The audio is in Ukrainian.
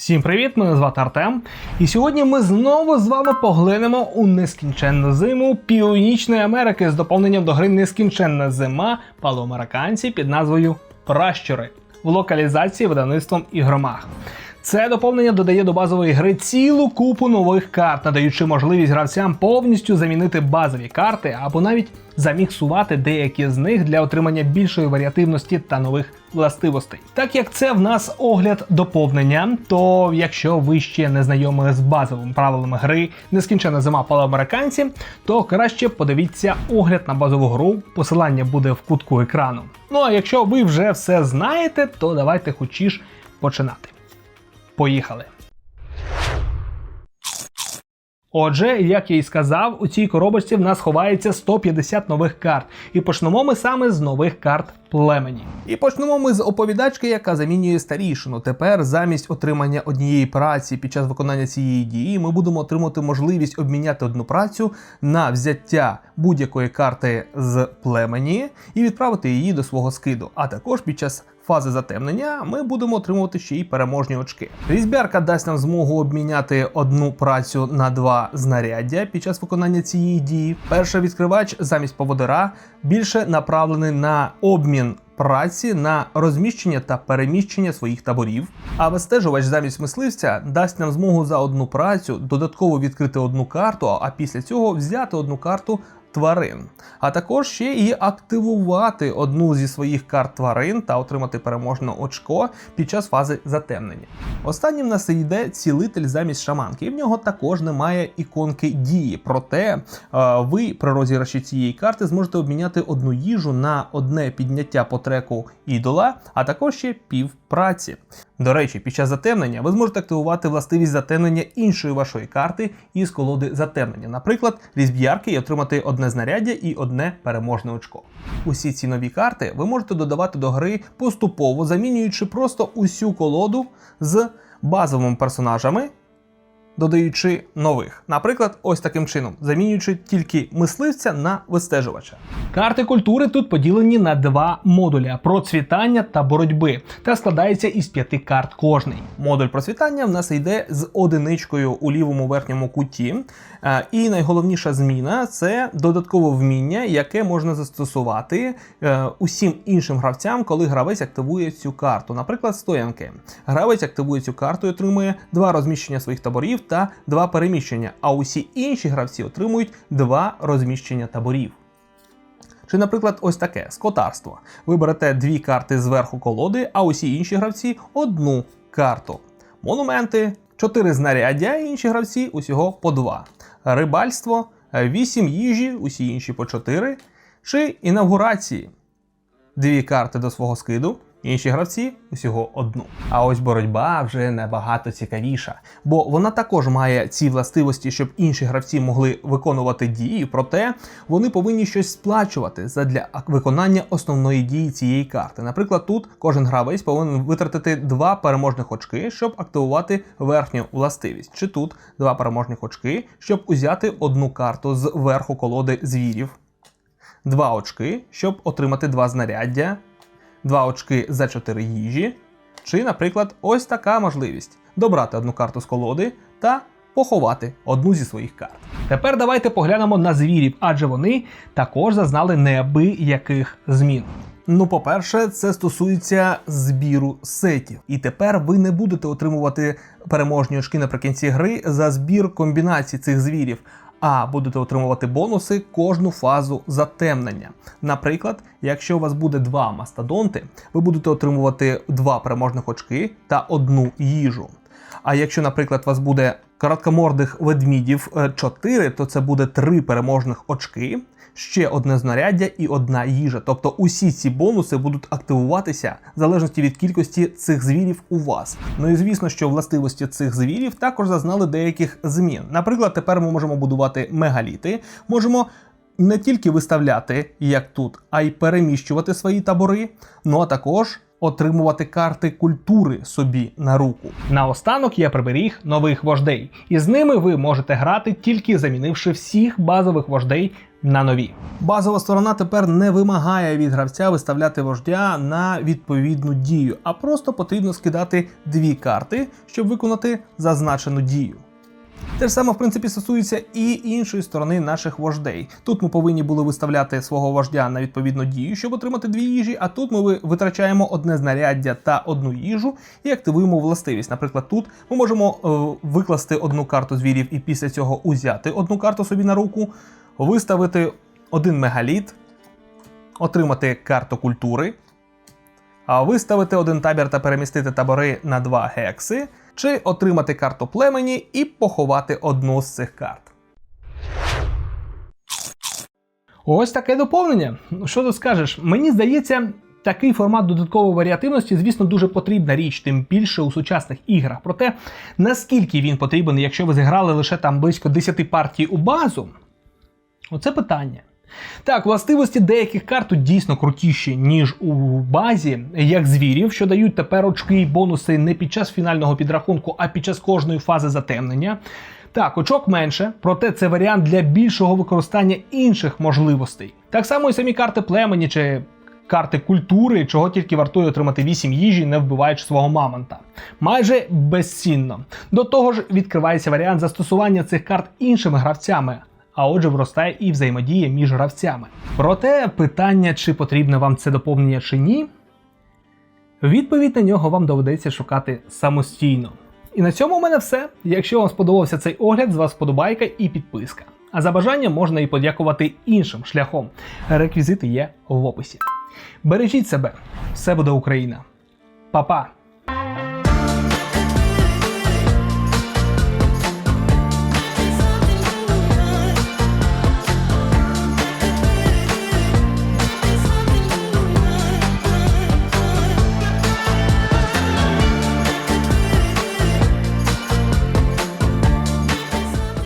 Всім привіт! Мене звати Артем. І сьогодні ми знову з вами поглинемо у нескінченну зиму Північної Америки з доповненням до гри Нескінченна зима палоамериканці під назвою Пращури в локалізації видавництвом Ігромах. Це доповнення додає до базової гри цілу купу нових карт, надаючи можливість гравцям повністю замінити базові карти або навіть заміксувати деякі з них для отримання більшої варіативності та нових властивостей. Так як це в нас огляд доповнення, то якщо ви ще не знайомі з базовими правилами гри Нескінчена зима палоамериканці, то краще подивіться огляд на базову гру. Посилання буде в кутку екрану. Ну а якщо ви вже все знаєте, то давайте хочеш починати. Поїхали. Отже, як я і сказав, у цій коробочці в нас ховається 150 нових карт. І почнемо ми саме з нових карт племені. І почнемо ми з оповідачки, яка замінює старішину. Тепер замість отримання однієї праці під час виконання цієї дії, ми будемо отримати можливість обміняти одну працю на взяття будь-якої карти з племені і відправити її до свого скиду. А також під час фази затемнення ми будемо отримувати ще й переможні очки. Різьбярка дасть нам змогу обміняти одну працю на два знаряддя під час виконання цієї дії. Перший відкривач замість поводира більше направлений на обмін. Праці на розміщення та переміщення своїх таборів, а вистежувач замість мисливця дасть нам змогу за одну працю додатково відкрити одну карту, а після цього взяти одну карту тварин, а також ще і активувати одну зі своїх карт тварин та отримати переможне очко під час фази затемнення. Останнім нас йде цілитель замість шаманки, і в нього також немає іконки дії. Проте е, ви при розіграші цієї карти зможете обміняти одну їжу на одне підняття по треку ідола, а також ще пів праці. До речі, під час затемнення ви зможете активувати властивість затемнення іншої вашої карти із колоди затемнення, наприклад, різб'ярки і отримати одне знаряддя і одне переможне очко. Усі ці нові карти ви можете додавати до гри поступово, замінюючи просто усю колоду з базовими персонажами. Додаючи нових, наприклад, ось таким чином, замінюючи тільки мисливця на вистежувача. Карти культури тут поділені на два модуля процвітання та боротьби, та складається із п'яти карт кожний. Модуль процвітання в нас йде з одиничкою у лівому верхньому куті. Е, І найголовніша зміна це додаткове вміння, яке можна застосувати е, усім іншим гравцям, коли гравець активує цю карту. Наприклад, стоянки. Гравець активує цю карту і отримує два розміщення своїх таборів та два переміщення. А усі інші гравці отримують два розміщення таборів. Чи, наприклад, ось таке скотарство. Ви берете дві карти зверху колоди, а усі інші гравці одну карту. Монументи, чотири знаряддя, інші гравці усього по два. Рибальство, вісім їжі, усі інші по чотири. Чи інавгурації. Дві карти до свого скиду, інші гравці усього одну. А ось боротьба вже набагато цікавіша, бо вона також має ці властивості, щоб інші гравці могли виконувати дії, проте вони повинні щось сплачувати задля виконання основної дії цієї карти. Наприклад, тут кожен гравець повинен витратити два переможних очки, щоб активувати верхню властивість. Чи тут два переможних очки, щоб узяти одну карту з верху колоди звірів. Два очки, щоб отримати два знаряддя, два очки за 4 їжі. Чи, наприклад, ось така можливість добрати одну карту з колоди та поховати одну зі своїх карт. Тепер давайте поглянемо на звірів, адже вони також зазнали неабияких змін. Ну, по-перше, це стосується збіру сетів. І тепер ви не будете отримувати переможні очки наприкінці гри за збір комбінацій цих звірів, а будете отримувати бонуси кожну фазу затемнення. Наприклад, якщо у вас буде два мастодонти, ви будете отримувати два переможних очки та одну їжу. А якщо, наприклад, у вас буде короткомордих ведмідів 4, то це буде 3 переможних очки, ще одне знаряддя і одна їжа. Тобто усі ці бонуси будуть активуватися в залежності від кількості цих звірів у вас. Ну і звісно, що властивості цих звірів також зазнали деяких змін. Наприклад, тепер ми можемо будувати мегаліти, можемо. Не тільки виставляти, як тут, а й переміщувати свої табори, ну а також отримувати карти культури собі на руку. Наостанок я приберіг нових вождей, і з ними ви можете грати тільки замінивши всіх базових вождей на нові. Базова сторона тепер не вимагає від гравця виставляти вождя на відповідну дію, а просто потрібно скидати дві карти, щоб виконати зазначену дію. Те ж саме, в принципі, стосується і іншої сторони наших вождей. Тут ми повинні були виставляти свого вождя на відповідну дію, щоб отримати дві їжі, а тут ми витрачаємо одне знаряддя та одну їжу і активуємо властивість. Наприклад, тут ми можемо е, викласти одну карту звірів і після цього узяти одну карту собі на руку, виставити один мегаліт, отримати карту культури, виставити один табір та перемістити табори на два гекси, чи отримати карту племені і поховати одну з цих карт. Ось таке доповнення. Що ти скажеш? Мені здається, такий формат додаткової варіативності, звісно, дуже потрібна річ, тим більше у сучасних іграх. Проте наскільки він потрібен, якщо ви зіграли лише там близько 10 партій у базу, оце питання. Так, властивості деяких карт дійсно крутіші, ніж у базі, як звірів, що дають тепер очки і бонуси не під час фінального підрахунку, а під час кожної фази затемнення. Так, очок менше, проте це варіант для більшого використання інших можливостей. Так само і самі карти племені чи карти культури, чого тільки вартує отримати 8 їжі, не вбиваючи свого мамонта. Майже безцінно. До того ж, відкривається варіант застосування цих карт іншими гравцями. А отже, виростає і взаємодія між гравцями. Проте питання, чи потрібне вам це доповнення чи ні, відповідь на нього вам доведеться шукати самостійно. І на цьому у мене все. Якщо вам сподобався цей огляд, з вас вподобайка і підписка. А за бажанням можна і подякувати іншим шляхом. Реквізити є в описі. Бережіть себе, все буде Україна. Па-па!